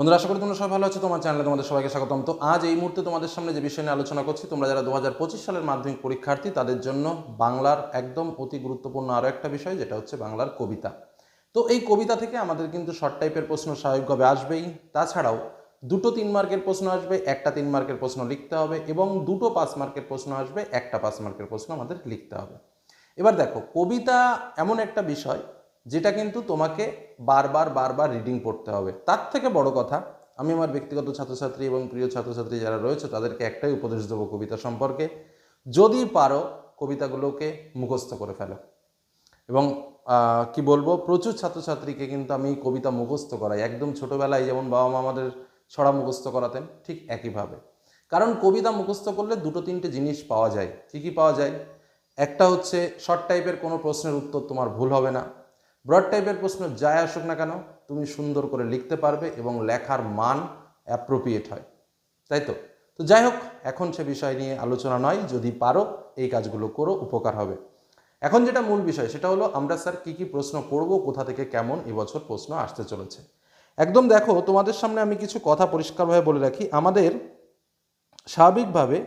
বন্ধুরা, আশা করি তোমরা সবাই ভালো আছো। তোমার চ্যানেলে তোমাদের সবাইকে স্বাগতম। তো আজ এই মুহূর্তে তোমাদের সামনে যে বিষয় নিয়ে আলোচনা করছি, তোমরা যারা দু হাজার পঁচিশ সালের মাধ্যমিক পরীক্ষার্থী, তাদের জন্য বাংলার একদম অতি গুরুত্বপূর্ণ আরও একটা বিষয়, যেটা হচ্ছে বাংলার কবিতা। তো এই কবিতা থেকে আমাদের কিন্তু শর্ট টাইপের প্রশ্ন স্বাভাবিকভাবে আসবেই। তাছাড়াও দুটো তিন মার্কের প্রশ্ন আসবে, একটা তিন মার্কের প্রশ্ন লিখতে হবে এবং দুটো পাঁচ মার্কের প্রশ্ন আসবে, একটা পাঁচ মার্কের প্রশ্ন আমাদের লিখতে হবে। এবার দেখো, কবিতা এমন একটা বিষয় যেটা কিন্তু তোমাকে বারবার বারবার রিডিং পড়তে হবে। তার থেকে বড় কথা, আমি আমার ব্যক্তিগত ছাত্রছাত্রী এবং প্রিয় ছাত্রছাত্রী যারা রয়েছে, তাদেরকে একটাই উপদেশ দেবো কবিতা সম্পর্কে। যদি পারো, কবিতাগুলোকে মুখস্থ করে ফেলো। এবং কি বলব, প্রচুর ছাত্রছাত্রীকে কিন্তু আমি কবিতা মুখস্থ করাই। একদম ছোটোবেলায় যেমন বাবা মা আমাদের ছড়া মুখস্থ করাতেন, ঠিক একইভাবে। কারণ কবিতা মুখস্থ করলে দুটো, তিনটে জিনিস পাওয়া যায়। কী কী পাওয়া যায়? একটা হচ্ছে শর্ট টাইপের কোনো প্রশ্নের উত্তর তোমার ভুল হবে না। ব্রড টাইপের প্রশ্ন যাই আসুক না কেন, তুমি সুন্দর করে লিখতে পারবে এবং লেখার মান অ্যাপ্রোপ্রিয়েট হয়। তাই তো? তো যাই হোক, এখন সে বিষয় নিয়ে আলোচনা নয়, যদি পারো এই কাজগুলো করো, উপকার হবে। এখন যেটা মূল বিষয়, সেটা হলো আমরা স্যার কী কী প্রশ্ন করব, কোথা থেকে কেমন এবছর প্রশ্ন আসতে চলেছে। একদম দেখো, তোমাদের সামনে আমি কিছু কথা পরিষ্কারভাবে বলে রাখি। আমাদের স্বাভাবিকভাবে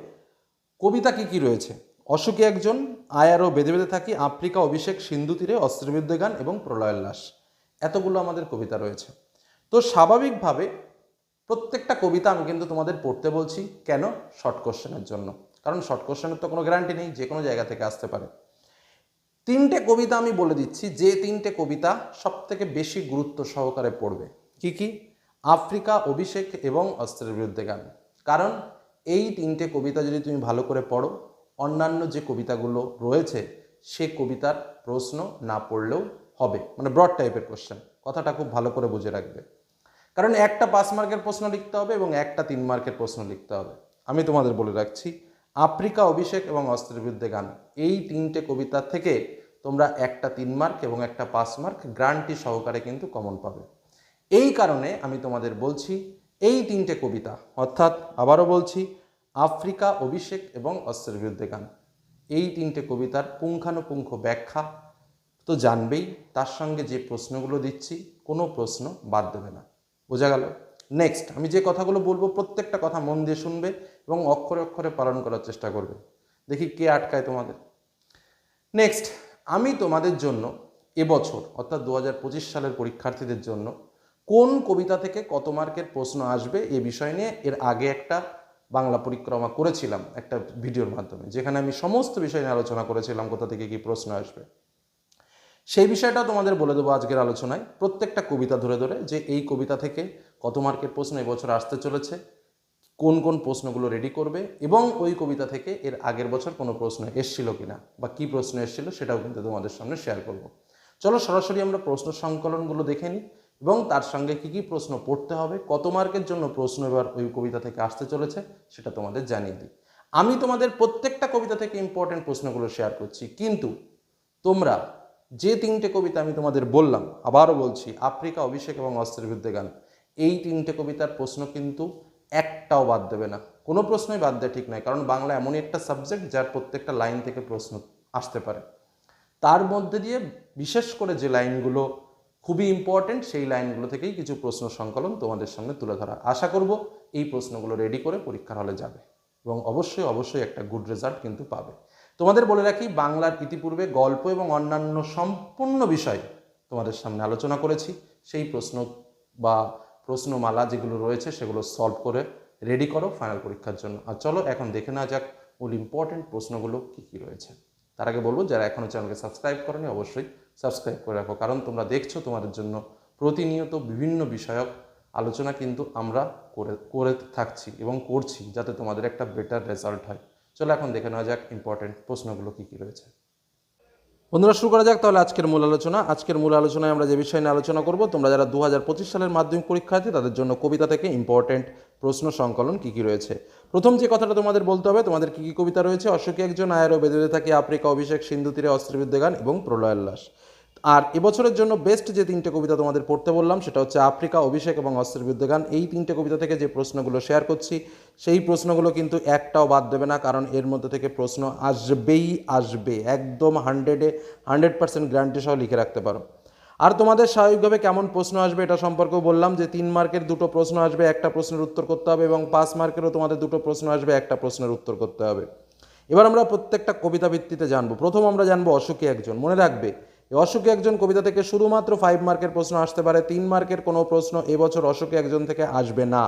কবিতা কি কি রয়েছে? অশোকে একজন, আয়ারও বেঁধে বেঁধে থাকি, আফ্রিকা অভিষেক সিন্ধু তীরে অস্ত্রবিদ্যা গান এবং প্রলয়ের লাশ। এতগুলো আমাদের কবিতা রয়েছে। তো স্বাভাবিকভাবে প্রত্যেকটা কবিতা আমি কিন্তু তোমাদের পড়তে বলছি, কেন? শর্ট কোশ্চেনের জন্য। কারণ শর্ট কোশ্চেনের তো কোনো গ্যারান্টি নেই, যে কোনো জায়গা থেকে আসতে পারে। তিনটে কবিতা আমি বলে দিচ্ছি, যে তিনটে কবিতা সব থেকে বেশি গুরুত্ব সহকারে পড়বে। কি কি? আফ্রিকা অভিষেক এবং অস্ত্রের বিরুদ্ধে গান। কারণ এই তিনটে কবিতা যদি তুমি ভালো করে পড়ো অন্যান্য যে কবিতাগুলো রয়েছে, সে কবিতার প্রশ্ন না পড়লেও হবে। মানে ব্রড টাইপের কোশ্চেন কথাটা খুব ভালো করে বুঝে রাখবে। কারণ একটা পাঁচ মার্কের প্রশ্ন লিখতে হবে এবং একটা তিন মার্কের প্রশ্ন লিখতে হবে। আমি তোমাদের বলে রাখছি, আফ্রিকা অভিষেক এবং অস্ত্রের বিরুদ্ধে গান। এই তিনটে কবিতা থেকে তোমরা একটা তিন মার্ক এবং একটা পাঁচ মার্ক গ্রান্টি সহকারে কিন্তু কমন পাবে। এই কারণে আমি তোমাদের বলছি, এই তিনটে কবিতা, অর্থাৎ আবারও বলছি আফ্রিকা অভিষেক এবং অস্ত্রের বিরুদ্ধে গান। এই তিনটে কবিতার পুঙ্খানুপুঙ্খ ব্যাখ্যা তো জানবেই, তার সঙ্গে যে প্রশ্নগুলো দিচ্ছি, কোনো প্রশ্ন বাদ দেবে না। বোঝা গেল? নেক্সট আমি যে কথাগুলো বলব, প্রত্যেকটা কথা মন দিয়ে শুনবে এবং অক্ষরে অক্ষরে পালন করার চেষ্টা করবে। দেখি কে আটকায় তোমাদের। নেক্সট আমি তোমাদের জন্য এবছর, অর্থাৎ দু হাজার পঁচিশ সালের পরীক্ষার্থীদের জন্য, কোন কবিতা থেকে কত মার্কের প্রশ্ন আসবে এ বিষয় নিয়ে এর আগে একটা বাংলা পরিক্রমা করেছিলাম একটা ভিডিওর মাধ্যমে, যেখানে আমি সমস্ত বিষয় নিয়ে আলোচনা করেছিলাম, কোথা থেকে কি প্রশ্ন আসবে। সেই বিষয়টা তোমাদের বলে দেবো আজকের আলোচনায়। প্রত্যেকটা কবিতা ধরে ধরে যে এই কবিতা থেকে কত মার্কের প্রশ্ন এবছর আসতে চলেছে, কোন কোন প্রশ্নগুলো রেডি করবে, এবং ওই কবিতা থেকে এর আগের বছর কোনো প্রশ্ন এসছিল কিনা, বা কি প্রশ্ন এসেছিল সেটাও কিন্তু তোমাদের সামনে শেয়ার করব। চলো সরাসরি আমরা প্রশ্ন সংকলনগুলো দেখে নিই। এবং তার সঙ্গে কি কি প্রশ্ন পড়তে হবে, কত মার্কের জন্য প্রশ্ন এবার ওই কবিতা থেকে আসতে চলেছে, সেটা তোমাদের জানিয়ে দিই। আমি তোমাদের প্রত্যেকটা কবিতা থেকে ইম্পর্টেন্ট প্রশ্নগুলো শেয়ার করছি, কিন্তু তোমরা যে তিনটে কবিতা আমি তোমাদের বললাম, আবারও বলছি, আফ্রিকা, অভিষেক এবং অস্ত্রের বিরুদ্ধে গান, এই তিনটে কবিতার প্রশ্ন কিন্তু একটাও বাদ দেবে না। কোনো প্রশ্নই বাদ দেয় ঠিক নয়, কারণ বাংলা এমনই একটা সাবজেক্ট যার প্রত্যেকটা লাইন থেকে প্রশ্ন আসতে পারে। তার মধ্যে দিয়ে বিশেষ করে যে লাইনগুলো খুবই ইম্পর্টেন্ট সেই লাইনগুলো থেকেই কিছু প্রশ্ন সংকলন তোমাদের সামনে তুলে ধরা। আশা করব এই প্রশ্নগুলো রেডি করে পরীক্ষার হলে যাবে এবং অবশ্যই অবশ্যই একটা গুড রেজাল্ট কিন্তু পাবে। তোমাদের বলে রাখি, বাংলার ইতিপূর্বে গল্প এবং অন্যান্য সম্পূর্ণ বিষয় তোমাদের সামনে আলোচনা করেছি। সেই প্রশ্ন বা প্রশ্নমালা যেগুলো রয়েছে সেগুলো সলভ করে রেডি করো ফাইনাল পরীক্ষার জন্য। আর চলো, এখন দেখে নেওয়া যাক মূল ইম্পর্টেন্ট প্রশ্নগুলো কী কী রয়েছে। তার আগে বলব, যারা এখনও চ্যানেলকে সাবস্ক্রাইব করেনি, অবশ্যই সাবস্ক্রাইব করে রাখো। কারণ তোমরা দেখছ তোমাদের জন্য প্রতিনিয়ত বিভিন্ন বিষয়ক আলোচনা কিন্তু আমরা করে করে থাকছি এবং করছি যাতে তোমাদের একটা বেটার রেজাল্ট হয়। চলো এখন দেখে নেওয়া যাক ইম্পর্টেন্ট প্রশ্নগুলো কী কী রয়েছে। বন্ধুরা, শুরু করা যাক তাহলে আজকের মূল আলোচনা। আজকের মূল আলোচনায় আমরা যে বিষয় নিয়ে আলোচনা করব, তোমরা যারা দু হাজার পঁচিশ সালের মাধ্যমিক পরীক্ষার্থী তাদের জন্য কবিতা থেকে ইম্পর্টেন্ট প্রশ্ন সংকলন কী কী রয়েছে। প্রথম যে কথাটা তোমাদের বলতে হবে, তোমাদের কী কী কবিতা রয়েছে? অশোকে একজন আয়েরও বেঁধে থাকে আফ্রিকা, অভিষেক সিন্ধু তীরে অস্ত্রবিদ্যা গান এবং প্রলয়ের লাশ। আর এবছরের জন্য বেস্ট যে তিনটে কবিতা তোমাদের পড়তে বললাম, সেটা হচ্ছে আফ্রিকা, অভিষেক এবং অস্ত্রের বিরুদ্ধে গান। এই তিনটে কবিতা থেকে যে প্রশ্নগুলো শেয়ার করছি, সেই প্রশ্নগুলো কিন্তু একটাও বাদ দেবে না, কারণ এর মধ্যে থেকে প্রশ্ন আসবেই আসবে। একদম হান্ড্রেডে হান্ড্রেড পার্সেন্ট গ্যারান্টি সহ লিখে রাখতে পারো। আর তোমাদের স্বাভাবিকভাবে কেমন প্রশ্ন আসবে এটা সম্পর্কেও বললাম, যে তিন মার্কের দুটো প্রশ্ন আসবে, একটা প্রশ্নের উত্তর করতে হবে এবং পাঁচ মার্কেরও তোমাদের দুটো প্রশ্ন আসবে, একটা প্রশ্নের উত্তর করতে হবে। এবার আমরা প্রত্যেকটা কবিতা ভিত্তিতে জানব। প্রথম আমরা জানব অসুখী একজন, মনে রাখবে অসুখী একজন কবিতা থেকে শুধুমাত্র ফাইভ মার্কের প্রশ্ন আসতে পারে, তিন মার্কের কোনো প্রশ্ন এবছর অসুখী একজন থেকে আসবে না।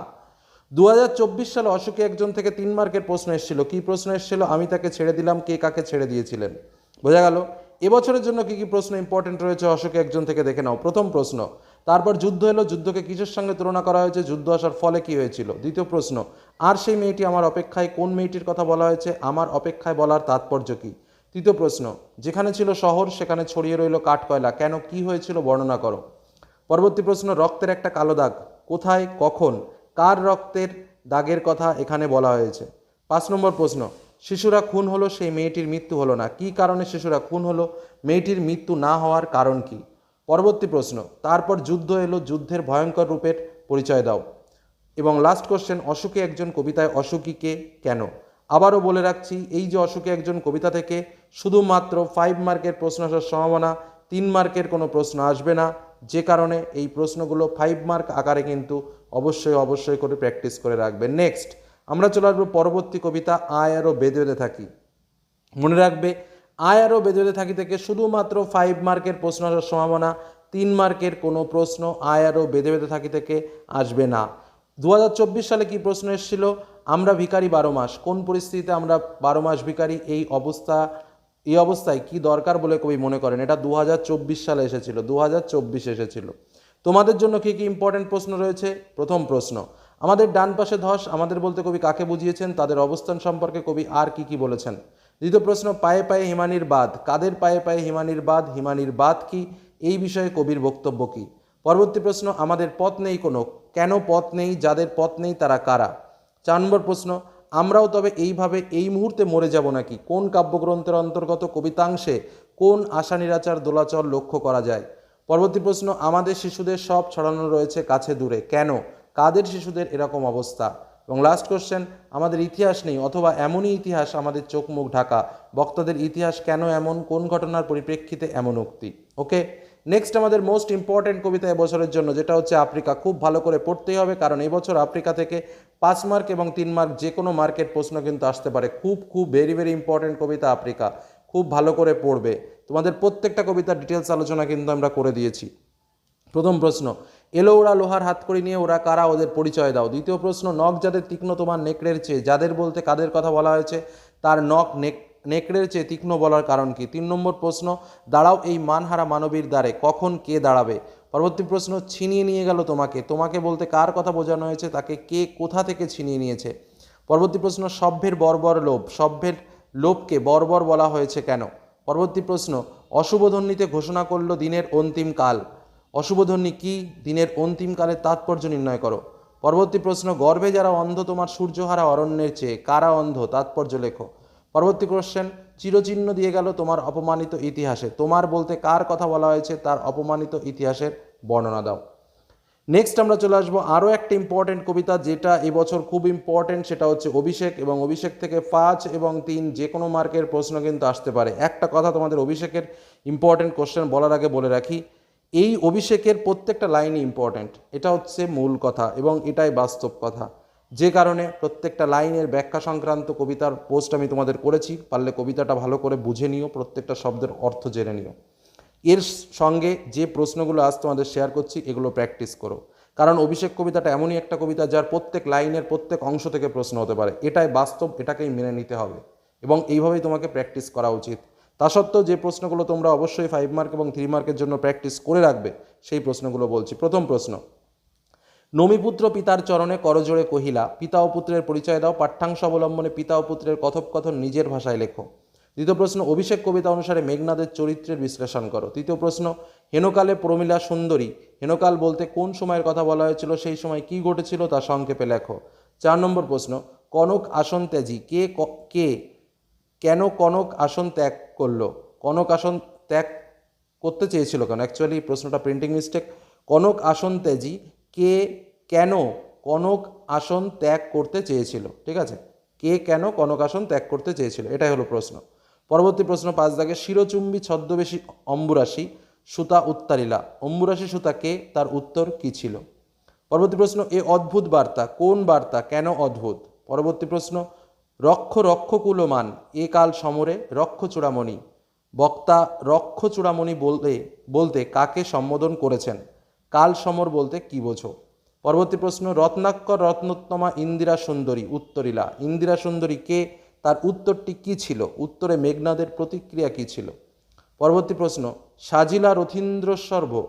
দু হাজার চব্বিশ সালে অসুখী একজন থেকে তিন মার্কের প্রশ্ন এসেছিল। কি প্রশ্ন এসেছিল? আমি তাকে ছেড়ে দিলাম, কে কাকে ছেড়ে দিয়েছিলেন? বোঝা গেল? এবছরের জন্য কি কি প্রশ্ন ইম্পর্টেন্ট রয়েছে অশোকে একজন থেকে দেখে নাও। প্রথম প্রশ্ন, তারপর যুদ্ধ এলো, যুদ্ধকে কিসের সঙ্গে তুলনা করা হয়েছে? যুদ্ধ আসার ফলে কি হয়েছিল? দ্বিতীয় প্রশ্ন, আর সেই মেয়েটি আমার অপেক্ষায় কোন মেয়েটির কথা বলা হয়েছে? আমার অপেক্ষায় বলার তাৎপর্য কি? তৃতীয় প্রশ্ন, যেখানে ছিল শহর, সেখানে ছড়িয়ে রইল কাঠকয়লা। কেন? কি হয়েছিল? বর্ণনা করো। পরবর্তী প্রশ্ন, রক্তের একটা কালো দাগ। কোথায়? কখন? কার রক্তের দাগের কথা এখানে বলা হয়েছে? পাঁচ নম্বর প্রশ্ন, শিশুরা খুন হলো, সেই মেয়েটির মৃত্যু হলো না। কি কারণে শিশুরা খুন হলো? মেয়েটির মৃত্যু না হওয়ার কারণ কি? পরবর্তী প্রশ্ন, তারপর যুদ্ধ এলো, যুদ্ধের ভয়ঙ্কর রূপের পরিচয় দাও। এবং লাস্ট কোশ্চেন অসুখী একজন কবিতায় অসুখীকে কেন? আবারও বলে রাখছি, এই যে অসুখে একজন কবিতা থেকে শুধুমাত্র ফাইভ মার্কের প্রশ্ন আসার সম্ভাবনা, তিন মার্কের কোনো প্রশ্ন আসবে না। যে কারণে এই প্রশ্নগুলো ফাইভ মার্ক আকারে কিন্তু অবশ্যই অবশ্যই করে প্র্যাকটিস করে রাখবেন নেক্সট আমরা চলে আসব পরবর্তী কবিতা, আয় আরও বেঁধে বেঁধে থাকি। মনে রাখবে, আয় আরও বেঁধে বেঁধে থাকি থেকে শুধুমাত্র ফাইভ মার্কের প্রশ্ন আসার সম্ভাবনা, তিন মার্কের কোনো প্রশ্ন আয় আরও বেঁধে বেঁধে থাকি থেকে আসবে না। দু হাজার চব্বিশ সালে কি প্রশ্ন এসেছিল? আমরা ভিখারি বারো মাস। কোন পরিস্থিতিতে আমরা বারো মাস ভিখারি? এই অবস্থা, এই অবস্থায় কি দরকার বলে কবি মনে করেন? এটা দু হাজার চব্বিশ সালে এসেছিল দু হাজার চব্বিশ এসেছিল। তোমাদের জন্য কি কি ইম্পর্টেন্ট প্রশ্ন রয়েছে? প্রথম প্রশ্ন, আমাদের ডান পাশে ধস, আমাদের বলতে কবি কাকে বুঝিয়েছেন? তাদের অবস্থান সম্পর্কে কবি আর কি কি বলেছেন? দ্বিতীয় প্রশ্ন, পায়ে পায়ে হিমানির বাদ কাদের পায়ে পায়ে হিমানির বাদ হিমানির বাদ কি? এই বিষয়ে কবির বক্তব্য কি? পরবর্তী প্রশ্ন, আমাদের পথ নেই কোনো কেন পথ নেই, যাদের পথ নেই, তারা কারা? চার নম্বর প্রশ্ন, আমরাও তবে এইভাবে এই মুহূর্তে মরে যাব নাকি? কোন কাব্যগ্রন্থের অন্তর্গত কবিতাংশে কোন আশা নিরাচার দোলাচল লক্ষ্য করা যায়? পরবর্তী প্রশ্ন, আমাদের শিশুদের সব ছড়ানো রয়েছে কাছে দূরে। কেন? কাদের শিশুদের এরকম অবস্থা? এবং লাস্ট কোশ্চেন আমাদের ইতিহাস নেই, অথবা এমনই ইতিহাস আমাদের চোখ মুখ ঢাকা। বক্তাদের ইতিহাস কেন এমন? কোন ঘটনার পরিপ্রেক্ষিতে এমন উক্তি? ওকে নেক্সট আমাদের মোস্ট ইম্পর্টেন্ট কবিতা এবছরের জন্য, যেটা হচ্ছে আফ্রিকা। খুব ভালো করে পড়তেই হবে, কারণ এবছর আফ্রিকা থেকে পাঁচ মার্ক এবং তিন মার্ক যে কোনো মার্কের প্রশ্ন কিন্তু আসতে পারে। খুব খুব ভেরি ভেরি ইম্পর্টেন্ট কবিতা আফ্রিকা। খুব ভালো করে পড়বে। তোমাদের প্রত্যেকটা কবিতার ডিটেলস আলোচনা কিন্তু আমরা করে দিয়েছি। প্রথম প্রশ্ন, এলো ওরা লোহার হাত করে নিয়ে, ওরা কারা ওদের পরিচয় দাও? দ্বিতীয় প্রশ্ন, নখ যাদের তীক্ষ্ণ তোমার নেকড়ের চেয়ে, যাদের বলতে কাদের কথা বলা হয়েছে, তার নখ নেক নেকড়ের চেয়ে তীক্ষ্ণ বলার কারণ কি? তিন নম্বর প্রশ্ন, দাঁড়াও এই মানহারা মানবীর দ্বারে, কখন কে দাঁড়াবে? পরবর্তী প্রশ্ন, ছিনিয়ে নিয়ে গেল তোমাকে। তোমাকে বলতে কার কথা বোঝানো হয়েছে? তাকে কে কোথা থেকে ছিনিয়ে নিয়েছে? পরবর্তী প্রশ্ন, সভ্যের বর্বর লোভ। সভ্যের লোভকে বর্বর বলা হয়েছে কেন? পরবর্তী প্রশ্ন অশুভধ্বনিতে ঘোষণা করল দিনের অন্তিম কাল। অশুভধ্বনি কি? দিনের অন্তিম কালের তাৎপর্য নির্ণয় করো। পরবর্তী প্রশ্ন গর্ভে যারা অন্ধ, তোমার সূর্যহারা অরণ্যের চেয়ে, কারা অন্ধ? তাৎপর্য লেখো। পরবর্তী কোশ্চেন চিরচিহ্ন দিয়ে গেল তোমার অপমানিত ইতিহাসে। তোমার বলতে কার কথা বলা হয়েছে তার অপমানিত ইতিহাসের বর্ণনা দাও। নেক্সট আমরা চলে আসব আরও একটা ইম্পর্টেন্ট কবিতা যেটা এবছর খুব ইম্পর্টেন্ট সেটা হচ্ছে অভিষেক এবং অভিষেক থেকে পাঁচ এবং তিন যে কোনো মার্কের প্রশ্ন কিন্তু আসতে পারে। একটা কথা তোমাদের অভিষেকের ইম্পর্টেন্ট কোশ্চেন বলার আগে বলে রাখি, এই অভিষেকের প্রত্যেকটা লাইনই ইম্পর্ট্যান্ট এটা হচ্ছে মূল কথা এবং এটাই বাস্তব কথা। যে কারণে প্রত্যেকটা লাইনের ব্যাখ্যা সংক্রান্ত কবিতার পোস্ট আমি তোমাদের করেছি, পারলে কবিতাটা ভালো করে বুঝে নিও, প্রত্যেকটা শব্দের অর্থ জেনে নিও। এর সঙ্গে যে প্রশ্নগুলো আজ তোমাদের শেয়ার করছি, এগুলো প্র্যাকটিস করো। কারণ অভিষেক কবিতাটা এমনই একটা কবিতা যার প্রত্যেক লাইনের প্রত্যেক অংশ থেকে প্রশ্ন হতে পারে। এটাই বাস্তব, এটাকেই মেনে নিতে হবে। এবং এইভাবেই তোমাকে প্র্যাকটিস করা উচিত। তা সত্ত্বেও যে প্রশ্নগুলো তোমরা অবশ্যই ফাইভ মার্ক এবং থ্রি মার্কের জন্য প্র্যাকটিস করে রাখবে, সেই প্রশ্নগুলো বলছি। প্রথম প্রশ্ন নমিপুত্র পিতার চরণে করজোড়ে কহিলা, পিতা ও পুত্রের পরিচয় দাও পাঠ্যাংশ অবলম্বনে পিতা ও পুত্রের কথোপকথন নিজের ভাষায় লেখো দ্বিতীয় প্রশ্ন, অভিষেক কবিতা অনুসারে মেঘনাদের চরিত্রের বিশ্লেষণ করো। তৃতীয় প্রশ্ন, হেনকালে প্রমিলা সুন্দরী। হেনকাল বলতে কোন সময়ের কথা বলা হয়েছিল, সেই সময় কি ঘটেছিল তা সংক্ষেপে লেখো। চার নম্বর প্রশ্ন, কনক আসন ত্যাজি, কে কে কেন কনক আসন ত্যাগ করল? কনক আসন ত্যাগ করতে চেয়েছিল কেন? অ্যাকচুয়ালি প্রশ্নটা প্রিন্টিং মিস্টেক কনক আসন ত্যাজি কে কেন কনক আসন ত্যাগ করতে চেয়েছিল? ঠিক আছে? কে কেন কনক আসন ত্যাগ করতে চেয়েছিল? এটাই হলো প্রশ্ন। পরবর্তী প্রশ্ন, পাঁচ দাগে শিরচুম্বী ছদ্মবেশী অম্বুরাশি সুতা উত্তারিলা। অম্বুরাশি সুতা কে? তার উত্তর কি ছিল? পরবর্তী প্রশ্ন, এ অদ্ভুত বার্তা। কোন বার্তা? কেন অদ্ভুত? পরবর্তী প্রশ্ন, রক্ষ রক্ষ কুলমান এ কাল সমরে রক্ষ চূড়ামণি। বক্তা রক্ষ চূড়ামণি বলতে বলতে কাকে সম্বোধন করেছেন? কাল সমর বলতে কি বোঝো? পরবর্তী প্রশ্ন রত্নাকর রত্নোত্তমা ইন্দিরা সুন্দরী, উত্তরিলা। ইন্দিরা সুন্দরী কে? তার উত্তরটি কি ছিল? উত্তরে মেঘনাদের প্রতিক্রিয়া কি ছিল? পরবর্তী প্রশ্ন, সাজিলা রথীন্দ্রসর্ব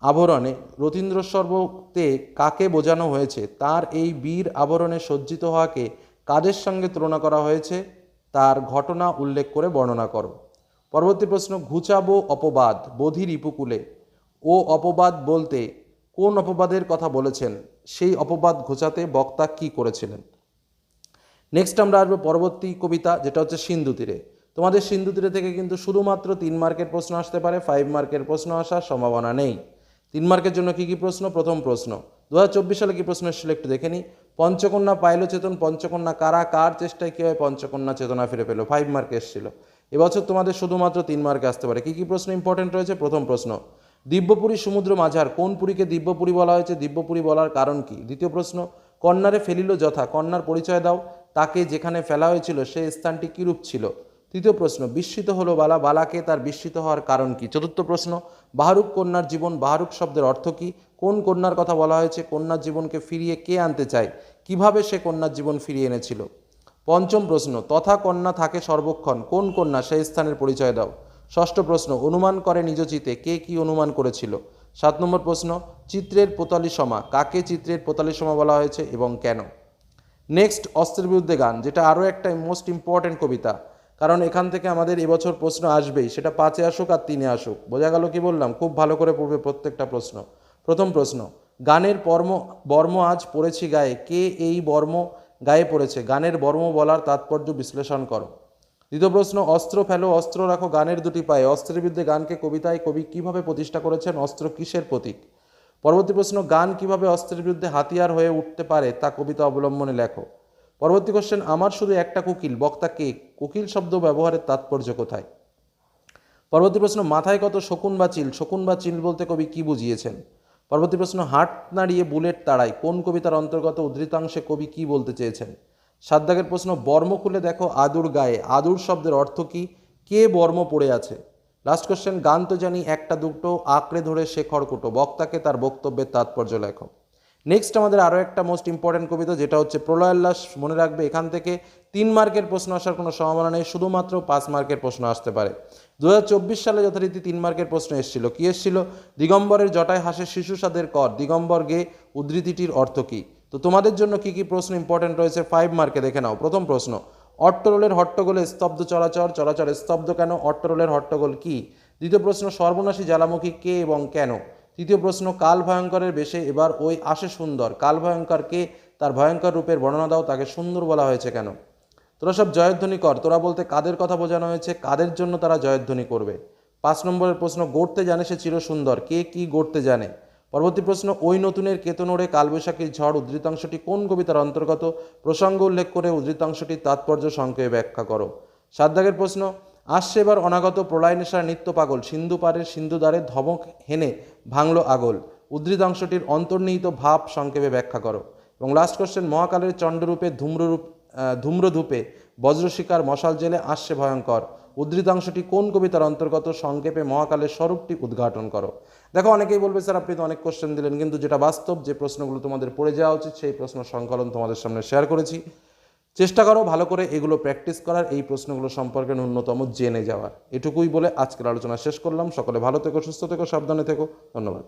আবরণে, রথীন্দ্রসর্বতে কাকে বোঝানো হয়েছে? তার এই বীর আবরণে সজ্জিত হওয়াকে কাদের সঙ্গে তুলনা করা হয়েছে? তার ঘটনা উল্লেখ করে বর্ণনা করো। পরবর্তী প্রশ্ন, ঘুচাবো অপবাদ, বোধির ইপুকুলে। ও অপবাদ বলতে কোন অপবাদের কথা বলেছেন? সেই অপবাদ ঘোচাতে বক্তা কি করেছিলেন? নেক্সট আমরা আসব পরবর্তী কবিতা, যেটা হচ্ছে সিন্ধু তীরে। তোমাদের সিন্ধু তীরে থেকে কিন্তু শুধুমাত্র তিন মার্কের প্রশ্ন আসতে পারে ফাইভ মার্কের প্রশ্ন আসার সম্ভাবনা নেই। তিন মার্কের জন্য কি কি প্রশ্ন? প্রথম প্রশ্ন, দুহাজার চব্বিশ সালে কি প্রশ্ন এসেছিল একটু দেখে নিই। পঞ্চকন্যা পাইল চেতন, পঞ্চকন্যা কারা? কার চেষ্টায় কী হয়? পঞ্চকন্যা চেতনা ফিরে পেল ফাইভ মার্কে এসেছিল। এবছর তোমাদের শুধুমাত্র তিন মার্কে আসতে পারে। কি কি প্রশ্ন ইম্পর্টেন্ট রয়েছে? প্রথম প্রশ্ন দিব্যপুরী সমুদ্র মাঝার, কোন পুরীকে দিব্যপুরী বলা হয়েছে? দিব্যপুরী বলার কারণ কি? দ্বিতীয় প্রশ্ন, কন্যারে ফেলিল যথা, কন্যার পরিচয় দাও। তাকে যেখানে ফেলা হয়েছিল সেই স্থানটি কিরূপ ছিল? তৃতীয় প্রশ্ন, বিস্মিত হলো বালা, বালাকে তার বিস্মিত হওয়ার কারণ কি? চতুর্থ প্রশ্ন, বাহারুক কন্যার জীবন, বাহারুক শব্দের অর্থ কি? কোন কন্যার কথা বলা হয়েছে? কন্যার জীবনকে ফিরিয়ে কে আনতে চায়? কীভাবে সে কন্যার জীবন ফিরিয়ে এনেছিল? পঞ্চম প্রশ্ন, তথা কন্যা থাকে সর্বক্ষণ, কোন কন্যা সেই স্থানের পরিচয় দাও? ষষ্ঠ প্রশ্ন, অনুমান করে নিজ চিতে কে কি অনুমান করেছিল? সাত নম্বর প্রশ্ন, চিত্রের পোতালি সমা, কাকে চিত্রের পোতালি সমা বলা হয়েছে এবং কেন? নেক্সট, অস্ত্রের বিরুদ্ধে গান, যেটা আরও একটা মোস্ট ইম্পর্ট্যান্ট কবিতা। কারণ এখান থেকে আমাদের এবছর প্রশ্ন আসবেই, সেটা পাঁচে আসুক আর তিনে আসুক। বোঝা গেল কি বললাম? খুব ভালো করে পড়বে প্রত্যেকটা প্রশ্ন। প্রথম প্রশ্ন, গানের বর্ম বর্ম আজ পড়েছি গায়ে, কে এই বর্ম গায়ে পড়েছে? গানের বর্ম বলার তাৎপর্য বিশ্লেষণ করো। দ্বিতীয় প্রশ্ন, অস্ত্র ফেলো, অস্ত্র রাখো, গানের দুটি পায়ে। অস্ত্রের বিরুদ্ধে গানকে কবিতায় কবি কীভাবে প্রতিষ্ঠা করেছেন, অস্ত্র কিসের প্রতীক? পরবর্তী প্রশ্ন, গান কীভাবে অস্ত্রের বিরুদ্ধে হাতিয়ার হয়ে উঠতে পারে, তা কবিতা অবলম্বনে লেখো। পরবর্তী কোশ্চেন আমার শুধু একটা কোকিল, বক্তা কে? কোকিল শব্দ ব্যবহারের তাৎপর্য কোথায়? পরবর্তী প্রশ্ন, মাথায় কত শকুন বা চিল? শকুন বা চিল বলতে কবি কি বুঝিয়েছেন? পরবর্তী প্রশ্ন হাট নাড়িয়ে বুলেট তাড়াই, কোন কবিতার অন্তর্গত উদ্ধৃতাংশে কবি কি বলতে চেয়েছেন? সাত প্রশ্ন, বর্ম খুলে দেখো আদুর গায়ে। আদুর শব্দের অর্থ কি? কে বর্ম পড়ে আছে? লাস্ট কোশ্চেন গান তো জানি একটা দুটো, আঁকড়ে ধরে সে খড়কুটো। বক্তাকে তার বক্তব্যের তাৎপর্য লেখো। নেক্সট আমাদের আরও একটা মোস্ট ইম্পর্ট্যান্ট কবিতা, যেটা হচ্ছে প্রলয়োল্লাস মনে রাখবে, এখান থেকে তিন মার্কের প্রশ্ন আসার কোনো সম্ভাবনা নেই, শুধুমাত্র পাঁচ মার্কের প্রশ্ন আসতে পারে। দু হাজার চব্বিশ সালে যথারীতি তিন মার্কের প্রশ্ন এসেছিল। কী এসেছিল? দিগম্বরের জটায় হাসে শিশু সাদের কর। দিগম্বর গে উদ্ধৃতিটির অর্থ কী? তো তোমাদের জন্য কি কি প্রশ্ন ইম্পর্টেন্ট রয়েছে ফাইভ মার্কে দেখে নাও। প্রথম প্রশ্ন, অট্টরোলের হট্টগোলে স্তব্ধ চলাচলে স্তব্ধ কেন? অট্টরোলের হট্টগোল কি? দ্বিতীয় প্রশ্ন, সর্বনাশী জ্বালামুখী কে এবং কেন? তৃতীয় প্রশ্ন, কাল ভয়ঙ্করের বেশে এবার ওই আসে সুন্দর। কাল ভয়ঙ্কর কে? তার ভয়ঙ্কর রূপের বর্ণনা দাও, তাকে সুন্দর বলা হয়েছে কেন? তোরা সব জয়ধ্বনি কর, তোরা বলতে কাদের কথা বোঝানো হয়েছে? কাদের জন্য তারা জয়ধ্বনি করবে? পাঁচ নম্বরের প্রশ্ন, গড়তে জানে সে চির সুন্দর কে কি গড়তে জানে? পরবর্তী প্রশ্ন, ওই নতুনের কেতনোড়ে কালবৈশাখীর ঝড় উদ্ধৃতাংশটি কোন কবিতার অন্তর্গত? প্রসঙ্গ উল্লেখ করে উদ্ধৃতাংশটির তাৎপর্য সংক্ষেপে ব্যাখ্যা করো। সাত দাগের প্রশ্ন, আসছে এবার অনাগত প্রলয় নেশার নিত্য পাগল, সিন্ধু পাড়ের সিন্ধু দ্বারে ধমক হেনে ভাঙল আগল। উদ্ধৃতাংশটির অন্তর্নিহিত ভাব সংক্ষেপে ব্যাখ্যা করো। এবং লাস্ট কোশ্চেন মহাকালের চণ্ডরূপে ধূম্ররূপ ধূম্রধূপে বজ্রশিকার মশাল জেলে আসছে ভয়ঙ্কর। উদ্ধৃতাংশটি কোন কবিতার অন্তর্গত? সংক্ষেপে মহাকালের স্বরূপটি উদ্ঘাটন করো। দেখো, অনেকেই বলবে, স্যার, আপনি তো অনেক কোশ্চেন দিলেন, কিন্তু যেটা বাস্তব, যে প্রশ্নগুলো তোমাদের পড়ে যাওয়া উচিত, সেই প্রশ্ন সংকলন তোমাদের সামনে শেয়ার করেছি। চেষ্টা করো ভালো করে এগুলো প্র্যাকটিস করার, এই প্রশ্নগুলো সম্পর্কে ন্যূনতম জেনে যাওয়ার। এটুকুই বলে আজকের আলোচনা শেষ করলাম। সকলে ভালো থেকো, সুস্থ থেকো, সাবধানে থেকো। ধন্যবাদ।